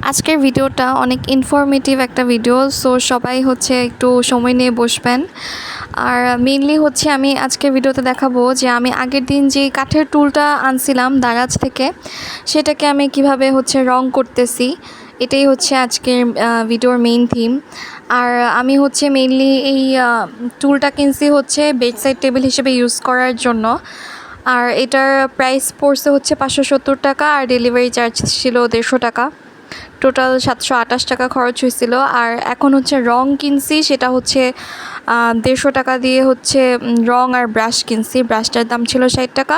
আজকের ভিডিওটা অনেক ইনফরমেটিভ একটা ভিডিও সো সবাই হচ্ছে একটু সময় নিয়ে বসবেন। আর মেইনলি হচ্ছে আমি আজকের ভিডিওতে দেখাবো যে আমি আগের দিন যে কাঠের টুলটা আনছিলাম দারাজ থেকে, সেটাকে আমি কীভাবে হচ্ছে রং করতেছি, এটাই হচ্ছে আজকের ভিডিওর মেইন থিম আর আমি হচ্ছে মেইনলি এই টুলটা কিনছি হচ্ছে বেডসাইড টেবিল হিসেবে ইউজ করার জন্য। আর এটার প্রাইস পড়ছে হচ্ছে পাঁচশো সত্তর টাকা, আর ডেলিভারি চার্জ ছিল দেড়শো টাকা। টোটাল সাতশো আটাশ টাকা খরচ হয়েছিল। আর এখন হচ্ছে রং কিনছি, সেটা হচ্ছে দেড়শো টাকা দিয়ে হচ্ছে রং আর ব্রাশ কিনছি। ব্রাশটার দাম ছিল ষাট টাকা।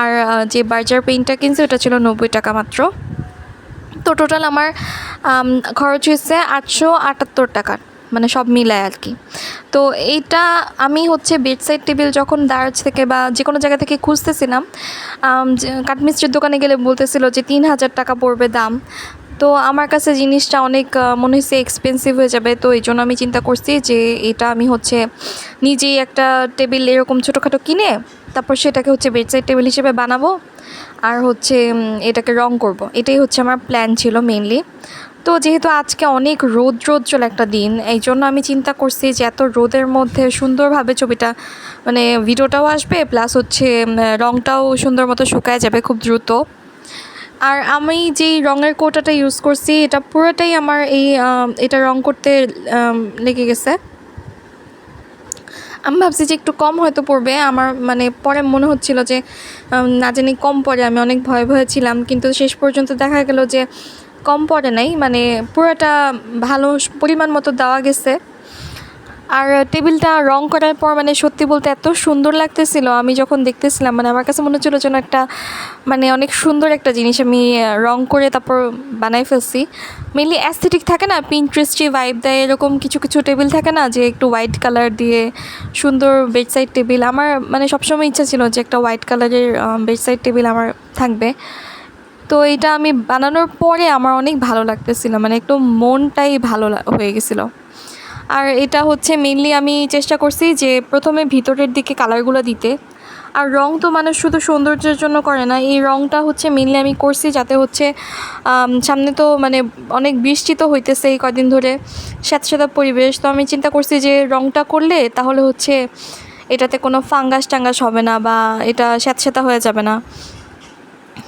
আর যে বার্জার পেইন্টটা কিনছি, ওটা ছিল নব্বই টাকা মাত্র। তো টোটাল আমার খরচ হয়েছে আটশো আটাত্তর টাকা মানে সব মিলায় আর কি। তো এইটা আমি হচ্ছে বেডসাইড টেবিল যখন দারাজ থেকে বা যে কোনো জায়গা থেকে খুঁজতেছিলাম কাঠমিস্ত্রির দোকানে গেলে বলতেছিল যে তিন হাজার টাকা পড়বে দাম। তো আমার কাছে জিনিসটা অনেক মনে হচ্ছে এক্সপেন্সিভ হয়ে যাবে। তো এই জন্য আমি চিন্তা করছি যে এটা আমি হচ্ছে নিজেই একটা টেবিল এরকম ছোটোখাটো কিনে তারপর সেটাকে হচ্ছে বেডসাইড টেবিল হিসেবে বানাবো আর হচ্ছে এটাকে রং করব। এটাই হচ্ছে আমার প্ল্যান ছিল মেনলি তো যেহেতু আজকে অনেক রোদ রোদ্রল একটা দিন এই জন্য আমি চিন্তা করছি যে এত রোদের মধ্যে সুন্দরভাবে ছবিটা মানে ভিডিওটাও আসবে প্লাস হচ্ছে রংটাও সুন্দর মতো শুকায় যাবে খুব দ্রুত। আর আমি যেই রঙের কোটাটা ইউজ করছি, এটা পুরোটাই আমার এই এটা রং করতে লেগে গেছে। আমি ভাবছি যে একটু কম হয়তো পড়বে। আমার মানে পরে মনে হচ্ছিল যে না জানি কম পড়ে। আমি অনেক ভয় ভয়ে ছিলাম, কিন্তু শেষ পর্যন্ত দেখা গেল যে কম পড়ে নাই। মানে পুরোটা ভালো পরিমাণ মতো দেওয়া গেছে। আর টেবিলটা রং করার পর মানে সত্যি বলতে এত সুন্দর লাগতেছিল। আমি যখন দেখতেছিলাম মানে আমার কাছে মনে হচ্ছিল যেন একটা মানে অনেক সুন্দর একটা জিনিস আমি রং করে তারপর বানাই ফেলছি। মেনলি অ্যাস্থেটিক থাকে না? পিন্টারেস্টি ভাইব দেয় এরকম কিছু কিছু টেবিল থাকে না? যে একটু হোয়াইট কালার দিয়ে সুন্দর বেডসাইড টেবিল আমার মানে সবসময় ইচ্ছা ছিল যে একটা হোয়াইট কালারের বেডসাইড টেবিল আমার থাকবে। তো এটা আমি বানানোর পরে আমার অনেক ভালো লাগতেছিল। মানে একটু মনটাই ভালো হয়ে গেছিল। আর এটা হচ্ছে মেনলি আমি চেষ্টা করছি যে প্রথমে ভিতরের দিকে কালারগুলো দিতে। আর রং তো মানুষ শুধু সৌন্দর্যের জন্য করে না, এই রংটা হচ্ছে মেনলি আমি করছি যাতে হচ্ছে সামনে তো মানে অনেক বৃষ্টি তো হইতেছে এই কদিন ধরে স্যাঁতস্যাঁতা পরিবেশ। তো আমি চিন্তা করছি যে রংটা করলে তাহলে হচ্ছে এটাতে কোনো ফাঙ্গাস টাঙ্গাস হবে না বা এটা স্যাঁতস্যাঁতা হয়ে যাবে না।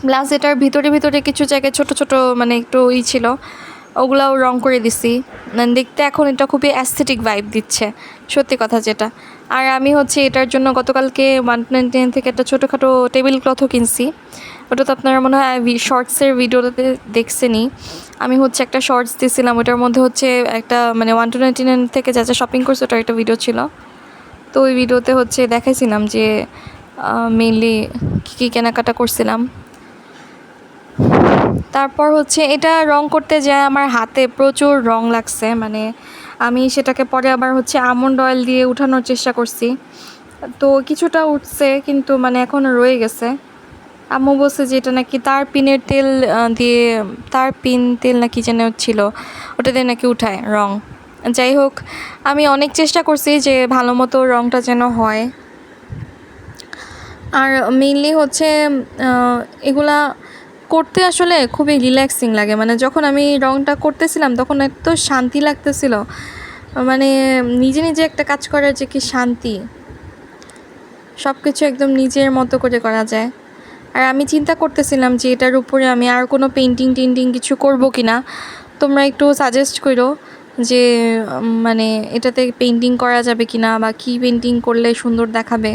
প্লাস এটার ভিতরে ভিতরে কিছু জায়গায় ছোট ছোট মানে একটু ই ছিল। ওগুলাও রং করে দিছি। মানে দেখতে এখন এটা খুবই অ্যাস্থেটিক ভাইব দিচ্ছে, সত্যি কথা যেটা। আর আমি হচ্ছে এটার জন্য গতকালকে ওয়ান টেন থেকে একটা ছোটোখাটো টেবিল ক্লথও কিনছি। ওটা তো আপনারা মনে হয় শর্টসের ভিডিওতে দেখছেনই। আমি হচ্ছে একটা শর্টস দিয়েছিলাম ওটার মধ্যে হচ্ছে একটা মানে ওয়ান টু নাইনটি নাইন থেকে যা যা শপিং করছে ওটার একটা ভিডিও ছিল। তো ওই ভিডিওতে হচ্ছে দেখাইছিলাম যে মেনলি কী কী কেনাকাটা করছিলাম। তারপর হচ্ছে এটা রং করতে যায় আমার হাতে, প্রচুর রং লাগছে মানে আমি সেটাকে পরে আবার হচ্ছে আমন্ড অয়েল দিয়ে উঠানোর চেষ্টা করছি। তো কিছুটা উঠছে কিন্তু মানে এখনও রয়ে গেছে। আম্মু বলছে যে এটা নাকি তার পিনের তেল দিয়ে তার পিন তেল নাকি যেন ছিল, ওটা দিয়ে নাকি উঠায় রং। যাই হোক, আমি অনেক চেষ্টা করছি যে ভালো মতো রংটা যেন হয়। আর মেইনলি হচ্ছে এগুলা করতে আসলে খুবই রিল্যাক্সিং লাগে। মানে যখন আমি রংটা করতেছিলাম, তখন এত শান্তি লাগতেছিল। মানে নিজে নিজে একটা কাজ করার যে কি শান্তি সব কিছু একদম নিজের মতো করে করা যায়। আর আমি চিন্তা করতেছিলাম যে এটার উপরে আমি আর কোনো পেন্টিং টেন্টিং কিছু করব কি না, তোমরা একটু সাজেস্ট করো যে মানে এটাতে পেন্টিং করা যাবে কি না বা কী পেন্টিং করলে সুন্দর দেখাবে।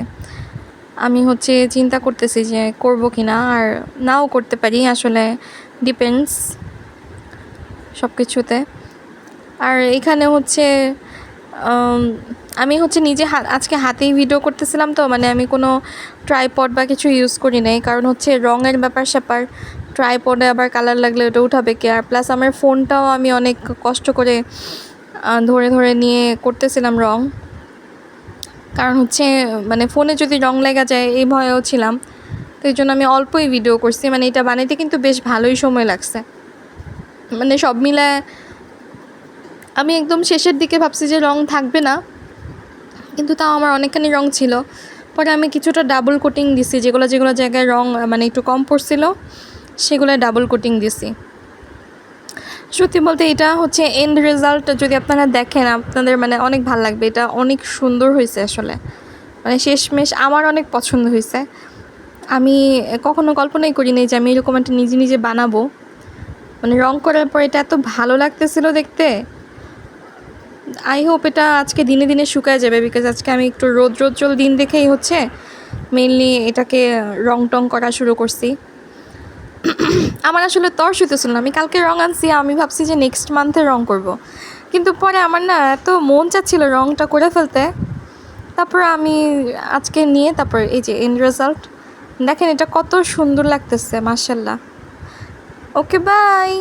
আমি হচ্ছে চিন্তা করতেছি যে করব কি না আর নাও করতে পারি, আসলে ডিপেন্ডস সব কিছুতে আর এখানে হচ্ছে আমি হচ্ছে নিজে আজকে হাতেই ভিডিও করতেছিলাম তো মানে আমি কোনো ট্রাইপড বা কিছু ইউজ করি নাই, কারণ হচ্ছে রঙের ব্যাপার স্যাপার ট্রাইপডে আবার কালার লাগলে ওটা উঠাবে কে? আর প্লাস আমার ফোনটাও আমি অনেক কষ্ট করে ধরে ধরে নিয়ে করতেছিলাম রং কারণ হচ্ছে মানে ফোনে যদি রং লেগে যায়, এই ভয়েও ছিলাম। তো এই জন্য আমি অল্পই ভিডিও করছি। মানে এটা বানাইতে কিন্তু বেশ ভালোই সময় লাগছে। মানে সব মিলায় আমি একদম শেষের দিকে ভাবছি যে রং থাকবে না। কিন্তু তাও আমার অনেকখানি রং ছিল। পরে আমি কিছুটা ডাবল কোটিং দিছি। যেগুলো যেগুলো জায়গায় রং মানে একটু কম পড়ছিল সেগুলো ডাবল কোটিং দিছি। সত্যি বলতে এটা হচ্ছে এন্ড রেজাল্ট যদি আপনারা দেখেন, আপনাদের মানে অনেক ভালো লাগবে। এটা অনেক সুন্দর হয়েছে আসলে। মানে শেষমেশ আমার অনেক পছন্দ হয়েছে আমি কখনো কল্পনাই করিনি যে আমি এরকম একটা নিজে নিজে বানাবো। মানে রং করার পর এটা এত ভালো লাগতেছিল দেখতে। আই হোপ এটা আজকে দিনে দিনে শুকায় যাবে বিকজ আজকে আমি একটু রোদ রোজ্জ্বল দিন দেখেই হচ্ছে মেনলি এটাকে রং টং করা শুরু করছি। আমার আসলে তর হইতেছিল না। আমি কালকে রঙ আনছি, আমি ভাবছি যে নেক্সট মান্থে রং করব। কিন্তু পরে আমার না এত মন চাচ্ছিল রংটা করে ফেলতে। তারপর আমি আজকে নিয়ে তারপর এই যে এন্ড রেজাল্ট দেখেন এটা কত সুন্দর লাগতেছে মার্শাল্লাহ ওকে বাই